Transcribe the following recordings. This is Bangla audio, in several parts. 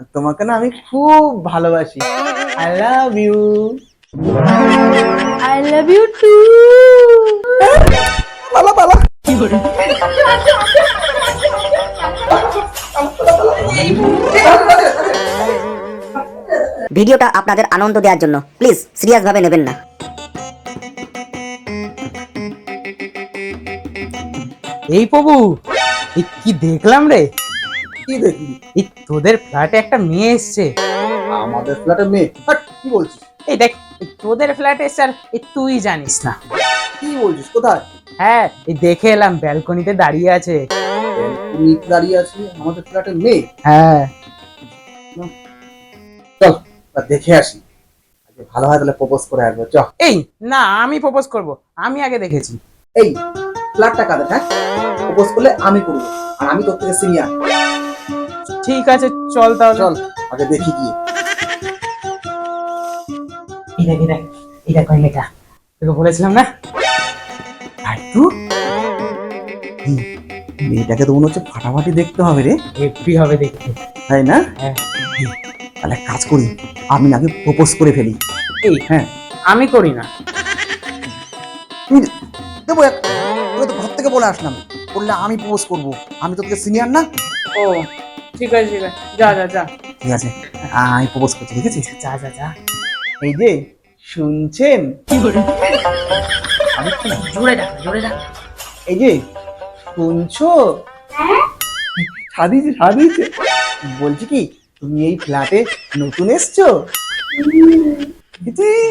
তোমাকে না আমি খুব ভালোবাসি। I love you I love you too পালা পালা। ভিডিওটা আপনাদের আনন্দ দেওয়ার জন্য। প্লিজ সিরিয়াস ভাবে নেবেন না। এই প্রভু কি দেখলাম রে? কি দেখলি? এই তোদের ফ্ল্যাটে একটা মেয়ে এসছে। আমাদের ফ্ল্যাটে মেয়ে? হাট, কি বলছিস? এই দেখ এই তোদের ফ্ল্যাটে এসছে আর এই তুই জানিস না। কি বলছিস কোথায়? হ্যাঁ এই দেখে এলাম ব্যালকনিতে দাঁড়িয়ে আছে। তুমি দাঁড়িয়ে আছি আমাদের ফ্ল্যাটে মেয়ে? হ্যাঁ। চল তা দেখে আসি। আগে ভালো হয় তাহলে প্রপোজ করে আসব চ। এই না আমি প্রপোজ করব। আমি আগে দেখেছি। এই ফ্ল্যাটটা কাদের হ্যাঁ? প্রপোজ করলে আমি করব আর আমি তোর থেকে সিনিয়র ঠিক আছে চল তাহলে। চল আগে দেখি এই দেখ এই দেখ ওই মেয়েটা তোকে বলেছিলাম না? এই, মেয়েটাকে তো মনে হচ্ছে ফাটাফাটি দেখতে হবে রে। হেপি হবে দেখতে। তাই না? হ্যাঁ। তাহলে এক কাজ করি আমি আগে প্রপোজ করে ফেলি। এই হ্যাঁ। আমি করি না। দেবো এক তো ঘর থেকে বলে আসলাম। বললে আমি প্রপোজ করব। আমি তো তোকে সিনিয়র না। ও ঠিক আছে ঠিক আছে। যা যা যা। ঠিক আছে। আমি প্রপোজ করছি ঠিক আছে? যা যা যা। এই যে শুনছেন? আমি কি জোরে ডাক জোরে ডাক। এই যে শুনছো? সাদিয়েছে সাদিয়েছে বলছি কি তুমি এই ফ্ল্যাটে নতুন এসছো?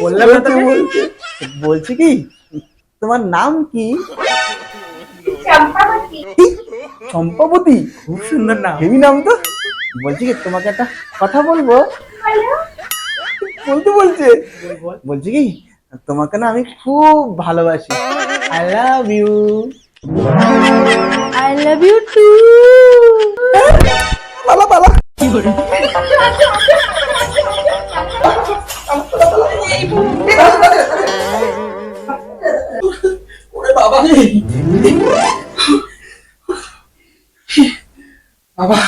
বললাম বলছি কি তোমার নাম কি? চম্পাবতী। খুব সুন্দর নাম। হেভি নাম তো। বলছি কি তোমাকে একটা কথা বলব? বলতে বলছে। বলছি কি তোমাকে না আমি খুব ভালোবাসি। I love you I love you too পালা পালা। ওরে বাবা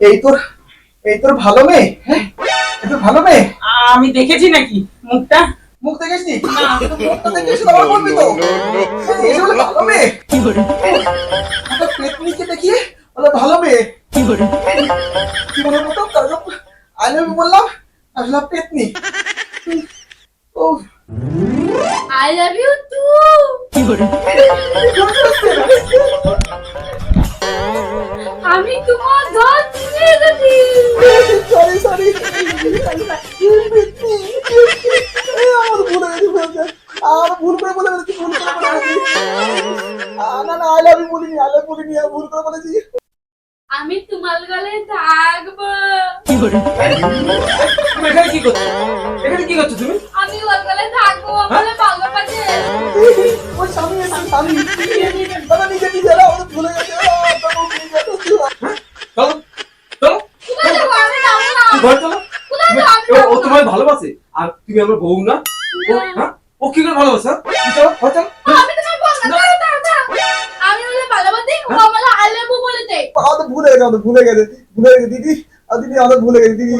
এই তোর এই তোর ভালো মেয়ে হ্যাঁ? এই তোর ভালো মেয়ে? আমি দেখেছি নাকি মুখটা? মুখ দেখেছিস মুখটা দেখেছিস আমার বলবি তো? এসে বলে ভালো মেয়ে? একটা পেতনিকে দেখিয়ে বলে ভালো মেয়ে। কি মনে মতো তারপর আই লাভ বললাম আসলে পেতনি। ও আই লাভ ইউ টু আমি তোমার ধর চিনে গেছি। সরি সরি আমার ভুল হয়ে গেছে আর ভুল করে বলে ফেলেছি ভুল করে বলে ফেলেছি না না আই লাভ ইউ বলিনি আই লাভ বলিনি আমি ভুল করে বলেছি। আমি তোমার গলে থাকব। তুমি এখানে কি করছ? এখানে কি করছ তুমি? ঘরে চলো ও- তোমায় ভালোবাসে? আর তুমি আমার বউ না? ও হ্যাঁ? কি করে ভালোবাসে হ্যাঁ? চলো চলো করে ইউ বলে দে আমাদের ভুলে গেছে ভুলে গেছে ভুলে গেছে দিদি। আর দিদি আমাদের ভুলে গেছে দিদি।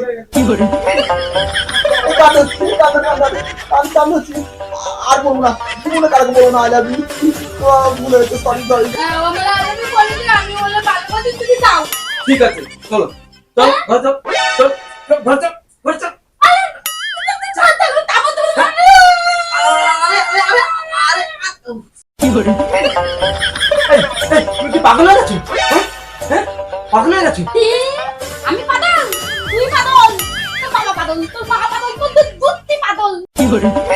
হচ্ছে। আর বলব না জীবনে কারকে বলব না আই লাভ ইউ ভুলে গেছে সরি সরি হ্যাঁ, ঠিক আছে চলো। চলো চলো চলো। কি পাগল হয়ে গেছো পাগল হয়ে গেছো তুই পাগল তোর বাবা পাগল তোর বাবা পাগল তোর দুধ দুধটি পাগল আমি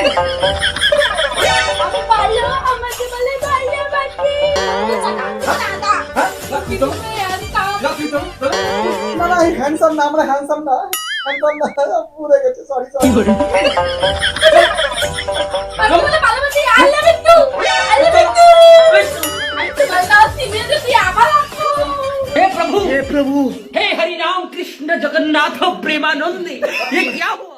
হ্যান্ডসাম না আমরা হ্যান্ডসাম না হ্যান্ডসাম না ভুলে গেছে সরি সরি আমি বলে ভালোবাসি I love you I love you আমি তো ভালোবাসি মেয়ে তুই আবার আসো हे प्रभु हे प्रभु हे हरि राम कृष्ण जगन्नाथ प्रेमानंद ये क्या हुआ